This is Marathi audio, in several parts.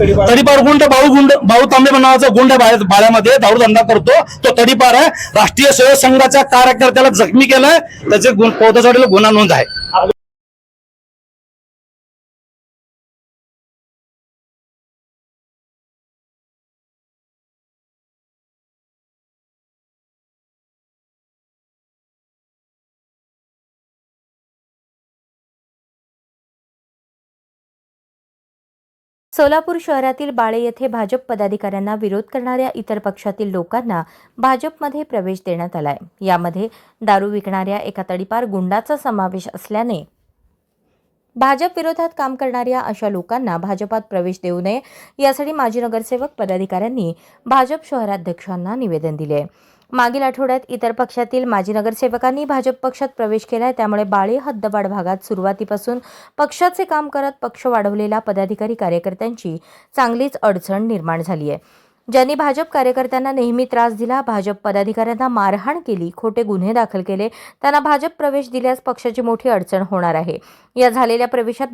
तडीपार. गुंड भाऊ गुंड भाऊ तांबे नावाचा गुंड भाड्यामध्ये बाळ्या- बाळ्यामध्ये धंदा करतो. तो तडीपार आहे. राष्ट्रीय सेवा संघाच्या कार्यकर्त्याला जखमी केलाय. त्याचे गुण गुन्हा नोंद आहे. सोलापूर शहरातील बाळे येथे भाजप पदाधिकाऱ्यांना विरोध करणाऱ्या इतर पक्षातील लोकांना भाजपमध्ये प्रवेश देण्यात आलाय. यामध्ये दारू विकणाऱ्या एका तडीपार गुंडाचा समावेश असल्याने भाजप विरोधात काम करणाऱ्या अशा लोकांना भाजपात प्रवेश देऊ नये यासाठी माजी नगरसेवक पदाधिकाऱ्यांनी भाजप शहराध्यक्षांना निवेदन दिले. मागील आठवड्यात इतर पक्षातील माजी नगरसेवकांनी भाजप पक्षात प्रवेश केलाय. त्यामुळे बाळे हद्दवाड भागात सुरुवातीपासून पक्षाचे काम करत पक्ष वाढवलेल्या पदाधिकारी कार्यकर्त्यांची चांगलीच अडचण निर्माण झाली आहे ज्यांनी भाजप कार्यकर्त्यांना नेहमी त्रास दिला भाजप पदाधिकाऱ्यांना मारहाण केली खोटे गुन्हे दाखल केले त्यांना भाजप प्रवेश दिल्यास पक्षाची मोठी अडचण होणार आहे. या झालेल्या प्रवेशात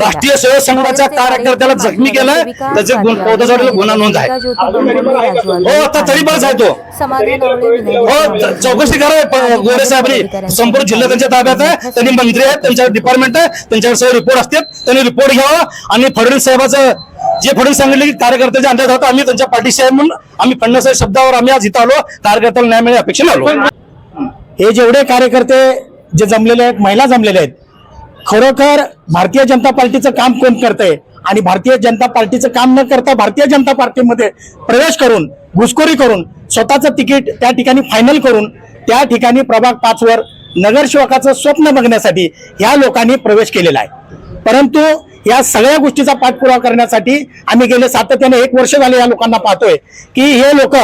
राष्ट्रीय सेवा संघाच्या कार्यकर्त्याला जखमी केलाय गुन्हा नोंद आहे. हो हो चौकशी करा. गोरे साहेबांनी संपूर्ण जिल्हा त्यांच्या ताब्यात आहे. त्यांनी मंत्री आहेत त्यांच्यावर डिपार्टमेंट आहे त्यांच्यावर सगळे रिपोर्ट असतात. त्यांनी रिपोर्ट घ्यावा आणि फडणवीस साहेबाचं जे फडणवीस सांगितले की कार्यकर्त्याच्या अंदाज होता आम्ही त्यांच्या पाठीशी आहे म्हणून आम्ही फडणवीस शब्दावर आम्ही आज इथं आलो कार्यकर्त्याला न्याय मिळेल अपेक्षा आलो. हे जेवढे कार्यकर्ते जे जमलेले आहेत महिला जमलेल्या आहेत खरोखर भारतीय जनता पार्टीचं काम कोण करतंय आणि भारतीय जनता पार्टीचं काम न करता भारतीय जनता पार्टीमध्ये प्रवेश करून घुसखोरी करून स्वतःचं तिकीट त्या ठिकाणी फायनल करून त्या ठिकाणी प्रभाग पाच वर नगरसेवकाचं स्वप्न बघण्यासाठी ह्या लोकांनी प्रवेश केलेला आहे. परंतु या सगळ्या गोष्टीचा पाठपुरावा करण्यासाठी आम्ही गेले सातत्याने एक वर्ष झाले या लोकांना पाहतोय की हे लोक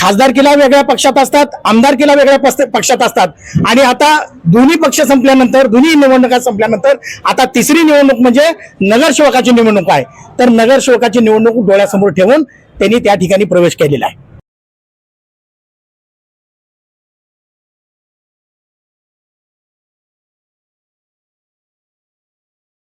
खासदारकीला वेगळ्या पक्षात असतात आमदारकीला वेगळ्या पक्षात असतात. आणि आता दोन्ही पक्ष संपल्यानंतर दोन्ही निवडणुका संपल्यानंतर आता तिसरी निवडणूक म्हणजे नगरसेवकाची निवडणूक आहे. तर नगरसेवकाची निवडणूक डोळ्यासमोर ठेवून त्यांनी त्या ठिकाणी प्रवेश केलेला आहे.